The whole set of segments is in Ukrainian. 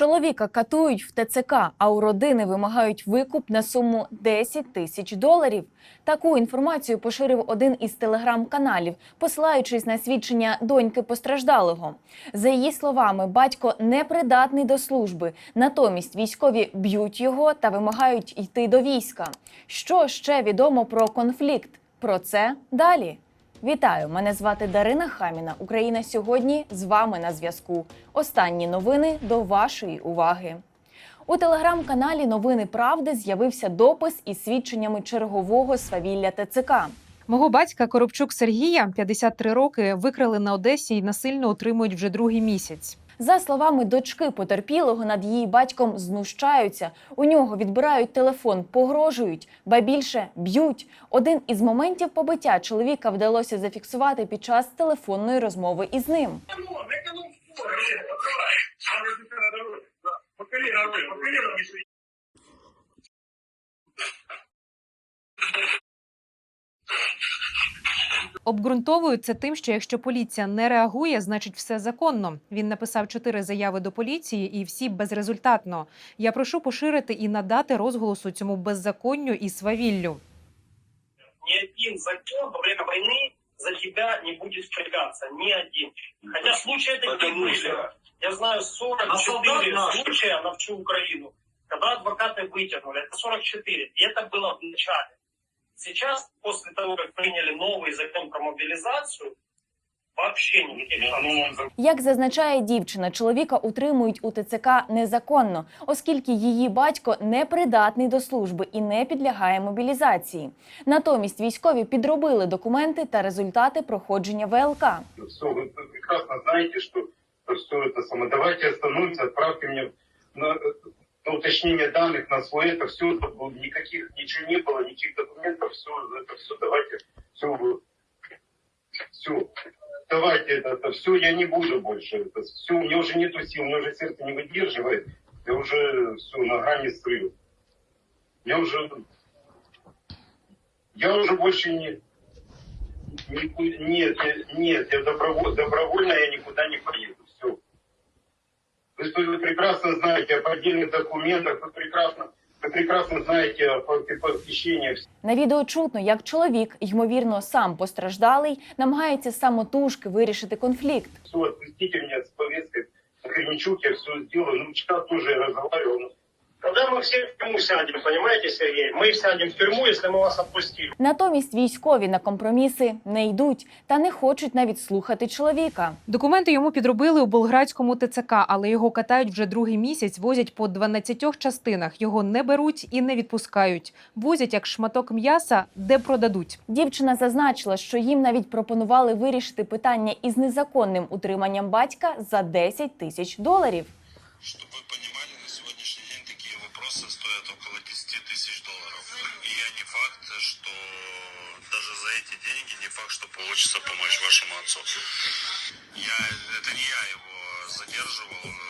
Чоловіка катують в ТЦК, а у родини вимагають викуп на суму 10 тисяч доларів. Таку інформацію поширив один із телеграм-каналів, посилаючись на свідчення доньки постраждалого. За її словами, батько непридатний до служби. Натомість військові б'ють його та вимагають йти до війська. Що ще відомо про конфлікт? Про це далі. Вітаю! Мене звати Дарина Хаміна. Україна сьогодні з вами на зв'язку. Останні новини до вашої уваги. У телеграм-каналі Новини Правди з'явився допис із свідченнями чергового свавілля ТЦК. Мого батька Коробчук Сергія, 53 роки, викрали на Одесі і насильно утримують вже другий місяць. За словами дочки потерпілого, над її батьком знущаються. У нього відбирають телефон, погрожують, ба більше б'ють. Один із моментів побиття чоловіка вдалося зафіксувати під час телефонної розмови із ним. Эконом, эконом фор, блин, давай. Надо же тебя дорогой. Да. По колено, блин, по колено не шли. Обґрунтовують це тим, що якщо поліція не реагує, значить все законно. Він написав чотири заяви до поліції, і всі безрезультатно. Я прошу поширити і надати розголосу цьому беззаконню і свавіллю. Ни один закон во время войны за тебя не будет впрягаться. Ни один. Хотя случаи такие были. Я знаю 44 случая на всю Украину, когда адвокаты вытянули. Это 44. И это было в начале. Сейчас, после того, как приняли новый закон про мобилизацию, вообще никаких шансов. Як зазначає дівчина, чоловіка утримують у ТЦК незаконно, оскільки її батько непридатний до служби і не підлягає мобілізації. Натомість військові підробили документи та результати проходження ВЛК. все, вы прекрасно знаете, что все это само. Давайте остановимся, отправьте мне на, на уточнение данных на свой это все, никаких ничего не было, никаких Документов, все, это все, давайте, все, все. Давайте это, это все, я не буду больше. Это все, у меня уже нету сил, у меня уже сердце не выдерживает. Я уже все на грани срыва. Я уже, я уже больше не, Нику- Нет, я- нет, я доброво- добровольно я никуда не поеду. Все. Вы, вы прекрасно знаете о поддельных документах, вы прекрасно, вы прекрасно знаєте о факте. На відео чутно, як чоловік, ймовірно, сам постраждалий, намагається самотужки вирішити конфлікт. Все, відпустіть мене з повістки, Корничук, я все зробив, Ну, вчера теж. Ну, Когда мы все в тюрьму сядем, понимаете, Сергей? Мы сядем в тюрьму, если мы вас отпустили. Натомість військові на компроміси не йдуть та не хочуть навіть слухати чоловіка. Документи йому підробили у болградському ТЦК, але його катають вже другий місяць, возять по 12 частинах. Його не беруть і не відпускають. Возять як шматок м'яса, де продадуть. Дівчина зазначила, що їм навіть пропонували вирішити питання із незаконним утриманням батька за 10 тисяч доларів. Чтобы вы понимали, стоят около 10 тысяч долларов. И я не факт, что даже за эти деньги не факт, что получится помочь вашему отцу. Я, это не я его задерживал.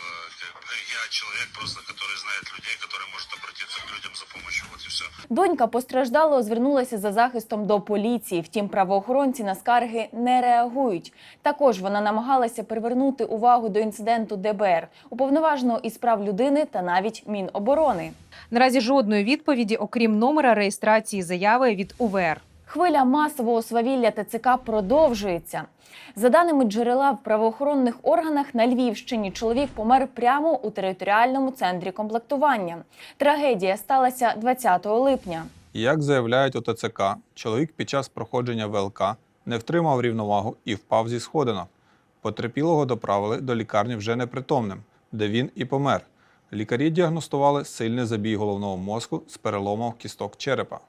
э, как бы Я человек просто, который знает людей, который может обратиться к людям за помощью. Вот и все. Донька постраждалого звернулася за захистом до поліції. Втім, правоохоронці на скарги не реагують. Також вона намагалася привернути увагу до інциденту ДБР, уповноваженого із прав людини та навіть Міноборони. Наразі жодної відповіді, окрім номера реєстрації заяви від УВР. Хвиля масового свавілля ТЦК продовжується. За даними джерела в правоохоронних органах на Львівщині, чоловік помер прямо у територіальному центрі комплектування. Трагедія сталася 20 липня. Як заявляють у ТЦК, чоловік під час проходження ВЛК не втримав рівновагу і впав зі сходинок. Потерпілого доправили до лікарні вже непритомним, де він і помер. Лікарі діагностували сильний забій головного мозку з переломом кісток черепа.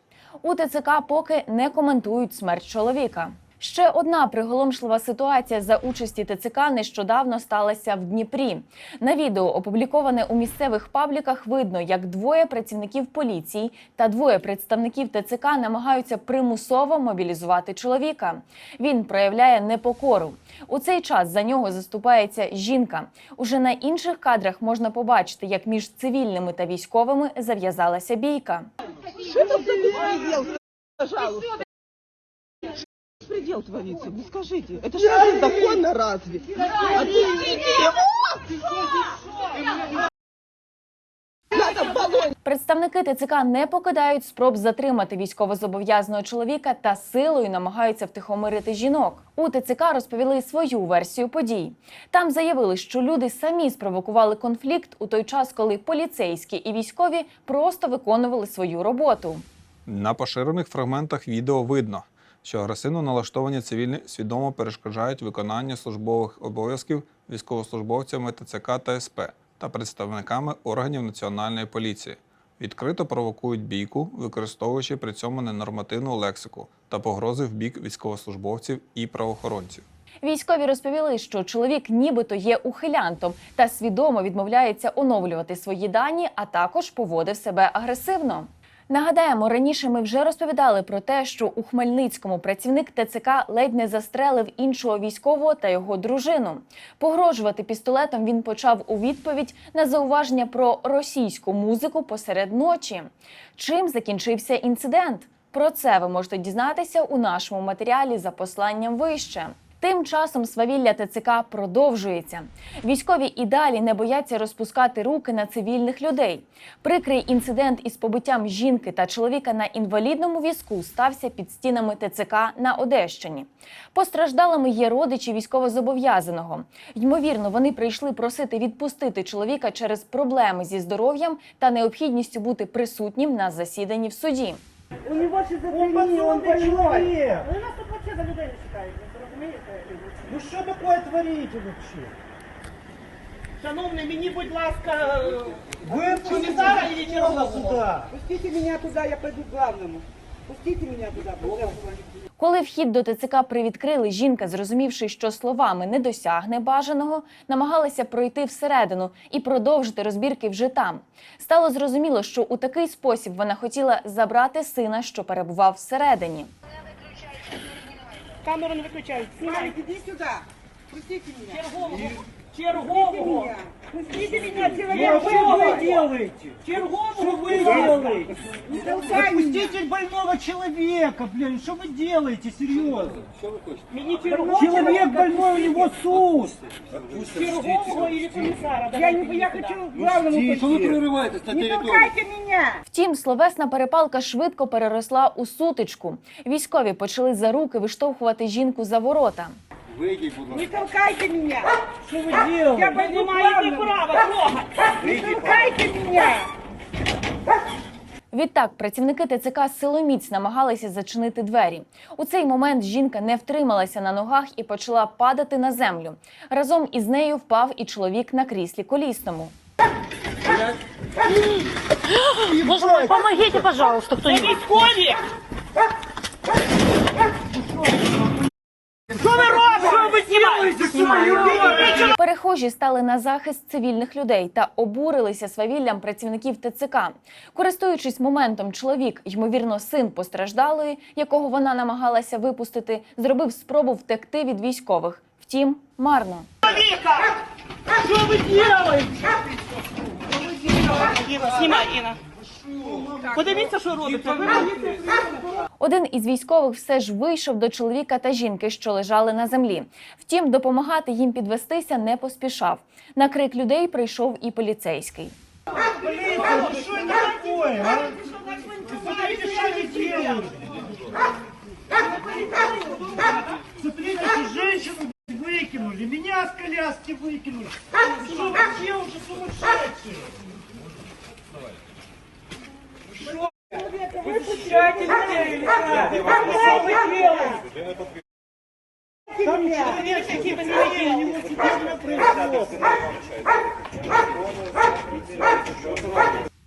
У ТЦК поки не коментують смерть чоловіка. Ще одна приголомшлива ситуація за участі ТЦК нещодавно сталася в Дніпрі. На відео, опубліковане у місцевих пабліках, видно, як двоє працівників поліції та двоє представників ТЦК намагаються примусово мобілізувати чоловіка. Він проявляє непокору. У цей час за нього заступається жінка. Уже на інших кадрах можна побачити, як між цивільними та військовими зав'язалася бійка. Это за беспредел? Творится, ну скажите. Это что законно разве? Представники ТЦК не покидають спроб затримати військовозобов'язаного чоловіка та силою намагаються втихомирити жінок. У ТЦК розповіли свою версію подій. Там заявили, що люди самі спровокували конфлікт у той час, коли поліцейські і військові просто виконували свою роботу. На поширених фрагментах відео видно, що агресивно налаштовані цивільні свідомо перешкоджають виконання службових обов'язків військовослужбовцями ТЦК та СП та представниками органів національної поліції. Відкрито провокують бійку, використовуючи при цьому ненормативну лексику та погрози в бік військовослужбовців і правоохоронців. Військові розповіли, що чоловік нібито є ухилянтом та свідомо відмовляється оновлювати свої дані, а також поводив себе агресивно. Нагадаємо, раніше ми вже розповідали про те, що у Хмельницькому працівник ТЦК ледь не застрелив іншого військового та його дружину. Погрожувати пістолетом він почав у відповідь на зауваження про російську музику посеред ночі. Чим закінчився інцидент? Про це ви можете дізнатися у нашому матеріалі за посланням вище. Тим часом свавілля ТЦК продовжується. Військові і далі не бояться розпускати руки на цивільних людей. Прикрий інцидент із побиттям жінки та чоловіка на інвалідному візку стався під стінами ТЦК на Одещині. Постраждалими є родичі військовозобов'язаного. Ймовірно, вони прийшли просити відпустити чоловіка через проблеми зі здоров'ям та необхідністю бути присутнім на засіданні в суді. У него шизофрения, он больной. Вы нас тут вообще за людей не ви розумієте? Ну що таке творите вообще? Шановний, мені, будь ласка, Ви комісара і сюди. чергового. Пустите меня туда, я пойду к главному. Пустите меня туда, пожалуйста. Коли вхід до ТЦК привідкрили, жінка, зрозумівши, що словами не досягне бажаного, намагалася пройти всередину і продовжити розбірки вже там. Стало зрозуміло, що у такий спосіб вона хотіла забрати сина, що перебував всередині. Камеру не виключають. Знімайте Иди сюда. Пустите меня. чергового Пустите Чергового. меня. Пустите меня, Ну, человек. что вы делаете? Что Чергового. вы делаете? Не толкай меня. Отпустите больного человека, блин, что вы делаете, серьезно? Мені чергового. Человек больной, у него СУС. Чергового і комісара. Я, не, я хочу к главному пойти. Не толкайте меня. Втім, словесна перепалка швидко переросла у сутичку. Військові почали за руки виштовхувати жінку за ворота. Не толкайте меня. Что вы Я делаете? Не к маєте главному. Не толкайте меня. Відтак працівники ТЦК силоміць намагалися зачинити двері. У цей момент жінка не втрималася на ногах і почала падати на землю. Разом із нею впав і чоловік на кріслі колісному. Помогите, пожалуйста, Це кто-нибудь. військові. Що ви робите? Що ви робите? Перехожі стали на захист цивільних людей та обурилися свавіллям працівників ТЦК. Користуючись моментом, чоловік, ймовірно, син постраждалої, якого вона намагалася випустити, зробив спробу втекти від військових. Втім, марно. Віка! Що ви робите? Знімай, Іна. Подивіться, що робите. Ви мені Один із військових все ж вийшов до чоловіка та жінки, що лежали на землі. Втім, допомагати їм підвестися не поспішав. На крик людей прийшов і поліцейський. Что это такое, а? Смотрите, что вы делаете. Смотрите, эту женщину выкинули, меня с коляски выкинули. Что вы делаете, сумасшедшие?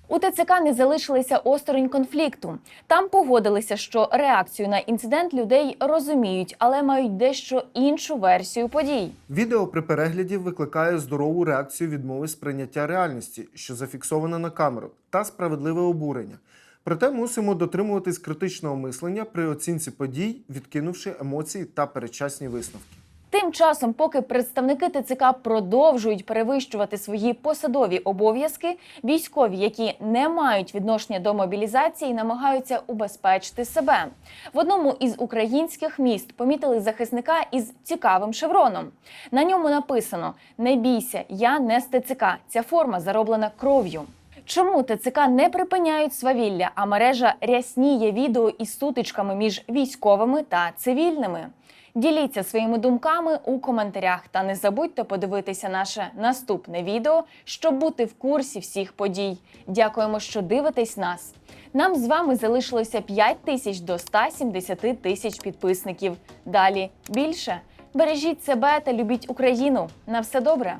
У ТЦК не залишилися осторонь конфлікту. Там погодилися, що реакцію на інцидент людей розуміють, але мають дещо іншу версію подій. Відео при перегляді викликає здорову реакцію відмови сприйняття реальності, що зафіксована на камеру, та справедливе обурення. Проте мусимо дотримуватись критичного мислення при оцінці подій, відкинувши емоції та передчасні висновки. Тим часом, поки представники ТЦК продовжують перевищувати свої посадові обов'язки, військові, які не мають відношення до мобілізації, намагаються убезпечити себе. В одному із українських міст помітили захисника із цікавим шевроном. На ньому написано: Не бійся, я не з ТЦК. Ця форма зароблена кров'ю. Чому ТЦК не припиняють свавілля, а мережа рясніє відео із сутичками між військовими та цивільними? Діліться своїми думками у коментарях та не забудьте подивитися наше наступне відео, щоб бути в курсі всіх подій. Дякуємо, що дивитесь нас. Нам з вами залишилося 5 тисяч до 170 тисяч підписників. Далі більше. Бережіть себе та любіть Україну. На все добре.